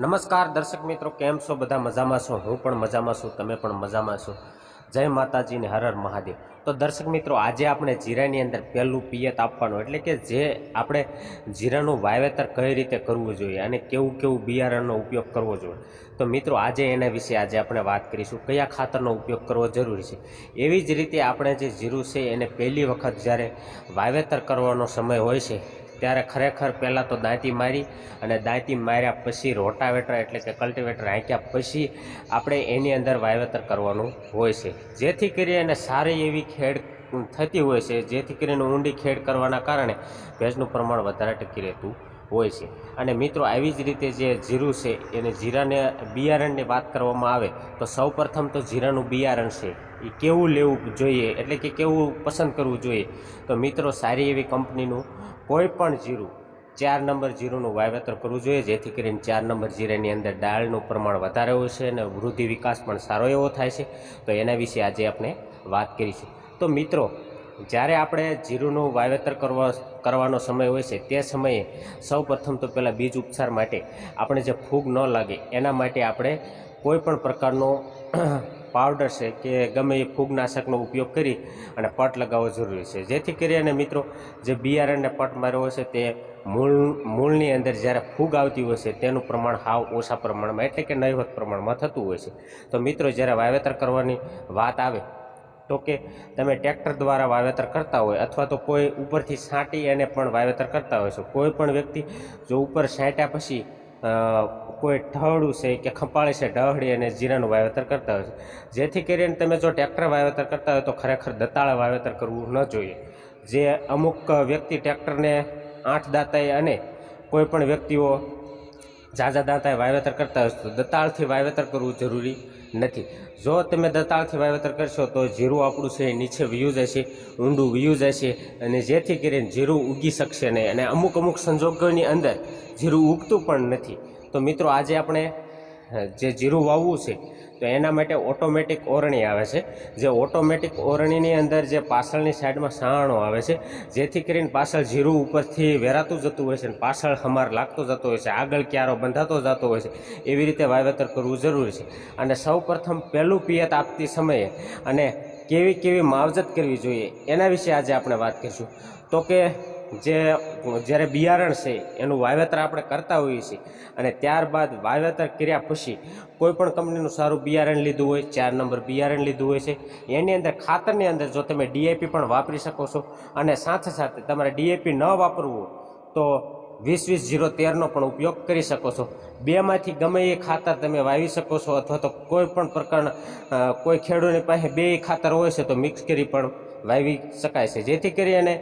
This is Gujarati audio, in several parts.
નમસ્કાર, દર્શક મિત્રો, કેમ છો? બધા મજામાં છો? હું પણ મજામાં છું, તમે પણ મજામાં છો. જય માતાજી ને હર હર મહાદેવ. તો દર્શક મિત્રો, આજે આપણે જીરાની અંદર પહેલું પિયત આપવાનું, એટલે કે જે આપણે જીરાનું વાવેતર કઈ રીતે કરવું જોઈએ અને કેવું કેવું બિયારણનો ઉપયોગ કરવો જોઈએ. તો મિત્રો, આજે એના વિશે આજે આપણે વાત કરીશું, કયા ખાતરનો ઉપયોગ કરવો જરૂરી છે. એવી જ રીતે આપણે જે જીરું છે, એને પહેલી વખત જ્યારે વાવેતર કરવાનો સમય હોય છે ત્યારે ખરેખર પહેલાં તો દાંતી મારી અને દાંતી માર્યા પછી રોટાવેટર એટલે કે કલ્ટિવેટર હાંક્યા પછી આપણે એની અંદર વાવેતર કરવાનું હોય છે. જેથી કરીને સારી એવી ખેડ થતી હોય છે. જેથી કરીને ઊંડી ખેડ કરવાના કારણે ભેજનું પ્રમાણ વધારે ટકી રહેતું હોય છે. અને મિત્રો, આવી જ રીતે જે જીરું છે, એને જીરાને, બિયારણની વાત કરવામાં આવે, તો સૌપ્રથમ તો જીરાનું બિયારણ છે. એ કેવું લેવું જોઈએ? એટલે કે કેવું પસંદ કરવું જોઈએ? તો મિત્રો, સારી એવી કંપનીનું કોઈ પણ જીરું, ચાર નંબર જીરુંનું વાવેતર કરવું જોઈએ, જેથી કરીને ચાર નંબર જીરાની અંદર ડાળનું પ્રમાણ વધારે હોય છે અને વૃદ્ધિ વિકાસ પણ સારો એવો થાય છે. તો એના વિશે આજે આપણે વાત કરીશું. તો મિત્રો જ્યારે આપણે જીરુંનું વાવેતર કરવા કરવાનો સમય હોય છે, તે સમયે સૌ પ્રથમ તો પહેલાં બીજ ઉપચાર માટે આપણે જે ફૂગ ન લાગે, એના માટે આપણે કોઈપણ પ્રકારનો પાવડર છે કે ગમે એ ફૂગનાશકનો ઉપયોગ કરી અને પટ લગાવવો જરૂરી છે. જેથી કરીને મિત્રો, જે બિયારણને પટ માર્યો હોય છે, તે મૂળ, મૂળની અંદર જ્યારે ફૂગ આવતી હોય છે, તેનું પ્રમાણ હાવ ઓછા પ્રમાણમાં, એટલે કે નહીવત પ્રમાણમાં થતું હોય છે. તો મિત્રો, જ્યારે વાવેતર કરવાની વાત આવે તો કે તમે ટ્રેક્ટર દ્વારા વાવેતર કરતા હોય અથવા તો કોઈ ઉપરથી છાંટી અને પણ વાવેતર કરતા હોય છો. કોઈ પણ વ્યક્તિ જો ઉપર છાંટ્યા પછી કોઈ ઢળું છે કે ખંપાળી છે ઢહળી અને જીરાનું વાવેતર કરતા હોય છે. જેથી કરીને તમે જો ટ્રેક્ટર વાવેતર કરતા હોય તો ખરેખર દતાળે વાવેતર કરવું ન જોઈએ. જે અમુક વ્યક્તિ ટ્રેક્ટરને આઠ દાંતાએ અને કોઈ પણ વ્યક્તિઓ ઝાઝા દાંતાએ વાવેતર કરતા હોય તો દતાળથી વાવેતર કરવું જરૂરી નથી. જો તમે દતાળથી વાવેતર કરશો, તો જીરું આપણું છે, નીચે વ્યૂ જશે, ઊંડું વ્યૂ જશે, અને જેથી કરીને જીરું ઉગી શકશે નહીં. અને અમુક અમુક સંજોગોની અંદર જીરું ઉગતું પણ નથી. તો મિત્રો, આજે આપણે જે જીરું વાવવું છે, તો એના માટે ઓટોમેટિક ઓરણી આવે છે. જે ઓટોમેટિક ઓરણીની અંદર જે પાછળની સાઈડમાં સાણો આવે છે, જેથી કરીને પાછળ જીરું ઉપરથી વેરાતું જતું હોય છે અને પાછળ હમાર લાગતો જતો હોય છે, આગળ ક્યારો બંધાતો જતો હોય છે, એવી રીતે વાવેતર કરવું જરૂરી છે. અને સૌ પહેલું પિયત આપતી સમયે અને કેવી કેવી માવજત કરવી જોઈએ, એના વિશે આજે આપણે વાત કરીશું. તો કે જે જ્યારે બિયારણ છે, એનું વાવેતર આપણે કરતા હોઈએ છીએ અને ત્યારબાદ વાવેતર કર્યા પછી કોઈપણ કંપનીનું સારું બિયારણ લીધું હોય, ચાર નંબર બિયારણ લીધું હોય છે, એની અંદર ખાતરની અંદર જો તમે ડીએપી પણ વાપરી શકો છો અને સાથે સાથે તમારે ડીએપી ન વાપરવું તો વીસ વીસ જીરો તેરનો પણ ઉપયોગ કરી શકો છો. બેમાંથી ગમે એ ખાતર તમે વાવી શકો છો અથવા તો કોઈ પણ પ્રકારના કોઈ ખેડૂતની પાસે બે ખાતર હોય છે તો મિક્સ કરી પણ વાવી શકાય છે. જેથી કરી અને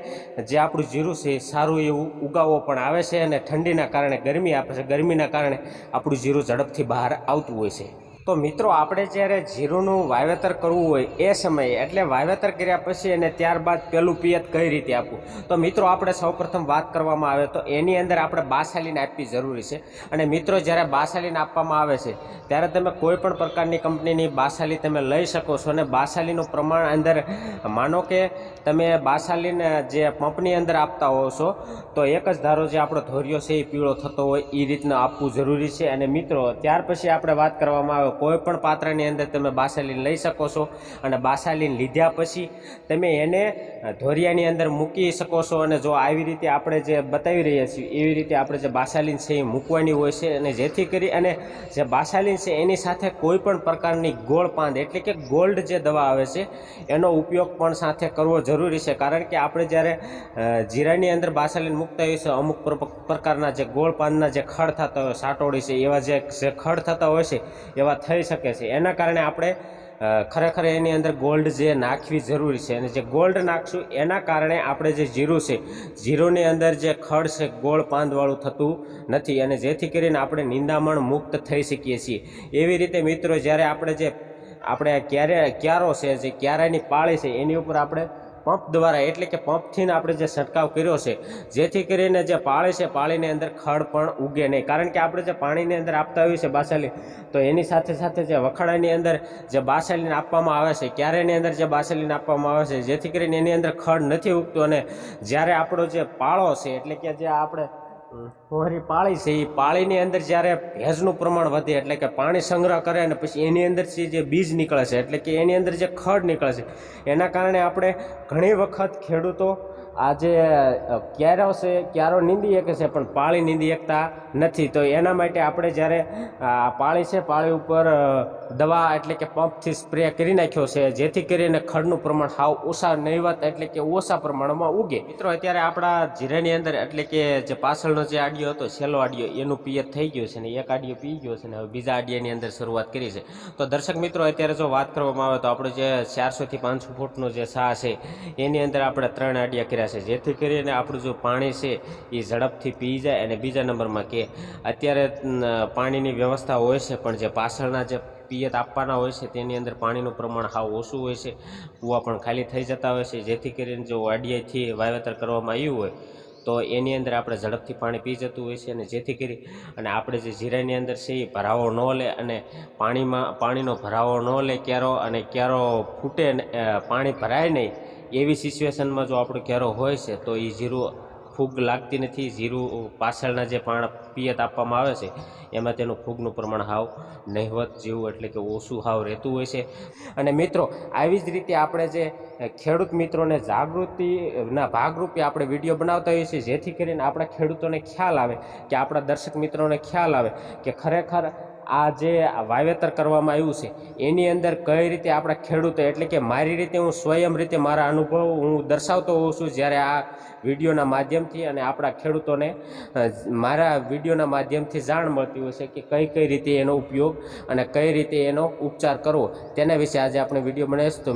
જે આપણું જીરું છે સારું એવું ઉગાવો પણ આવે છે અને ઠંડીના કારણે ગરમી આપે છે. ગરમીના કારણે આપણું જીરું ઝડપથી બહાર આવતું હોય છે. તો મિત્રો, આપણે જ્યારે જીરુંનું વાવેતર કરવું હોય એ સમયે, એટલે વાવેતર કર્યા પછી અને ત્યારબાદ પેલું પિયત કઈ રીતે આપવું? તો મિત્રો, આપણે સૌપ્રથમ વાત કરવામાં આવે તો એની અંદર આપણે બાસાલીન આપવી જરૂરી છે. અને મિત્રો, જ્યારે બાસાલીન આપવામાં આવે છે, ત્યારે તમે કોઈ પણ પ્રકારની કંપનીની બાસાલી તમે લઈ શકો છો અને બાસાલીનું પ્રમાણ અંદર, માનો કે તમે બાસાલીન જે પંપની અંદર આપતા હોવ છો, તો એક જ ધારો જે આપણો ધોરિયો છે એ પીળો થતો હોય, એ રીતના આપવું જરૂરી છે. અને મિત્રો, ત્યાર પછી આપણે વાત કરવામાં આવે કોઈ પણ પાત્રની અંદર તમે બાસાલીન લઈ શકો છો અને બાસાલીન લીધા પછી તમે એને ધોરિયાની અંદર મૂકી શકો છો અને જો આવી રીતે આપણે જે બતાવી રહ્યા છીએ, એવી રીતે આપણે જે બાસાલીન છે એ મૂકવાની હોય છે અને જેથી કરી અને જે બાસાલીન છે એની સાથે કોઈ પણ પ્રકારની ગોળ પાંદ, એટલે કે ગોલ્ડ જે દવા આવે છે, એનો ઉપયોગ પણ સાથે કરવો જરૂરી છે. કારણ કે આપણે જ્યારે જીરાની અંદર બાસાલીન મૂકતા હોઈએ છીએ, અમુક પ્રકારના જે ગોળ પાંદના જે ખડ થતા હોય, સાટોડી છે, એવા જે ખડ થતા હોય છે, એવા થઈ શકે છે. એના કારણે આપણે ખરેખર એની અંદર ગોલ્ડ જે નાખવી જરૂરી છે અને જે ગોલ્ડ નાખશું એના કારણે આપણે જે જીરું છે, જીરુંની અંદર જે ખડ છે, ગોળ પાંદવાળું થતું નથી અને જેથી કરીને આપણે નિંદામણ મુક્ત થઈ શકીએ છીએ. એવી રીતે મિત્રો, જ્યારે આપણે જે, આપણે ક્યારે, ક્યારો છે, જે ક્યારાની પાળી છે, એની ઉપર આપણે પંપ દ્વારા, એટલે કે પંપથી આપણે જે છંટકાવ કર્યો છે, જેથી કરીને જે પાળી છે, પાળીની અંદર ખડ પણ ઉગે નહીં. કારણ કે આપણે જે પાણીની અંદર આપતા હોઈએ છીએ બાસેલી, તો એની સાથે સાથે જે વખાડાની અંદર જે બાસેલીને આપવામાં આવે છે, ક્યારેની અંદર જે બાસેલીને આપવામાં આવે છે, જેથી કરીને એની અંદર ખડ નથી ઉગતું અને જ્યારે આપણો જે પાળો છે, એટલે કે જે આપણે ફુવારી પાળી છે. એ પાળીની અંદર જ્યારે ભેજનું પ્રમાણ વધે એટલે કે પાણી સંગ્રહ કરે અને પછી એની અંદરથી જે બીજ નીકળે છે, એટલે કે એની અંદર જે ખડ નીકળે છે, એના કારણે આપણે ઘણી વખત ખેડૂતો આજે ક્યારો છે, ક્યારો નીંદી શકે છે, પણ પાળી નીંદી શકતા નથી. તો એના માટે આપણે જ્યારે આ પાળી છે, પાળી ઉપર દવા એટલે કે પંપથી સ્પ્રે કરી નાખ્યો છે, જેથી કરીને ખડનું પ્રમાણ સાવ ઓછા નહીવત એટલે કે ઓછા પ્રમાણમાં ઉગે. મિત્રો, અત્યારે આપણા જીરાની અંદર એટલે કે જે પાછળનો જે આડિયો હતો, છેલ્લો આડિયો, એનું પિયત થઈ ગયું છે ને એક આડિયો પી ગયો છે ને હવે બીજા આડિયાની અંદર શરૂઆત કરી છે. તો દર્શક મિત્રો, અત્યારે જો વાત કરવામાં આવે તો આપણે જે ચારસોથી પાંચસો ફૂટનો જે સાહ છે, એની અંદર આપણે ત્રણ આડિયા કર્યા છે. જેથી કરીને આપણું જો પાણી છે, એ ઝડપથી પી જાય અને બીજા નંબરમાં કે અત્યારે પાણીની વ્યવસ્થા હોય છે, પણ જે પાછળના જે પિયત આપવાના હોય છે, તેની અંદર પાણીનું પ્રમાણ હાવ ઓછું હોય છે. કૂવા પણ ખાલી થઈ જતા હોય છે. જેથી કરીને જો વાડિયાથી વાવેતર કરવામાં આવ્યું હોય તો એની અંદર આપણે ઝડપથી પાણી પી જતું હોય છે અને જેથી કરી અને આપણે જે જીરાની અંદર છે એ ભરાવો ન લે અને પાણીમાં, પાણીનો ભરાવો ન લે ક્યારો અને ક્યારો ફૂટે પાણી ભરાય નહીં, એવી સિચ્યુએશનમાં જો આપણો ક્યારો હોય છે તો એ જીરું ફૂગ લાગતી નથી. જીરું પાછળના જે પાણ પિયત આપવામાં આવે છે, એમાં તેનું ફૂગનું પ્રમાણ હાવ નહિવત જેવું એટલે કે ઓછું હાવ રહેતું હોય છે. અને મિત્રો, આવી જ રીતે આપણે જે ખેડૂત મિત્રોને જાગૃતિના ભાગરૂપે આપણે વીડિયો બનાવતા હોઈએ છીએ, જેથી કરીને આપણા ખેડૂતોને ખ્યાલ આવે, કે આપણા દર્શક મિત્રોને ખ્યાલ આવે, કે ખરેખર આ જે વાવેતર કરવામાં આવ્યું છે, એની અંદર કઈ રીતે આપણા ખેડૂતો, એટલે કે મારી રીતે હું સ્વયં રીતે મારા અનુભવ હું દર્શાવતો હોઉં છું જ્યારે આ વિડીયોના માધ્યમથી અને આપણા ખેડૂતોને મારા વિડીયોના માધ્યમથી જાણ મળતી હોય છે કે કઈ કઈ રીતે એનો ઉપયોગ અને કઈ રીતે એનો ઉપચાર કરવો, તેના વિશે આજે આપણે વીડિયો બનાવીશું. તો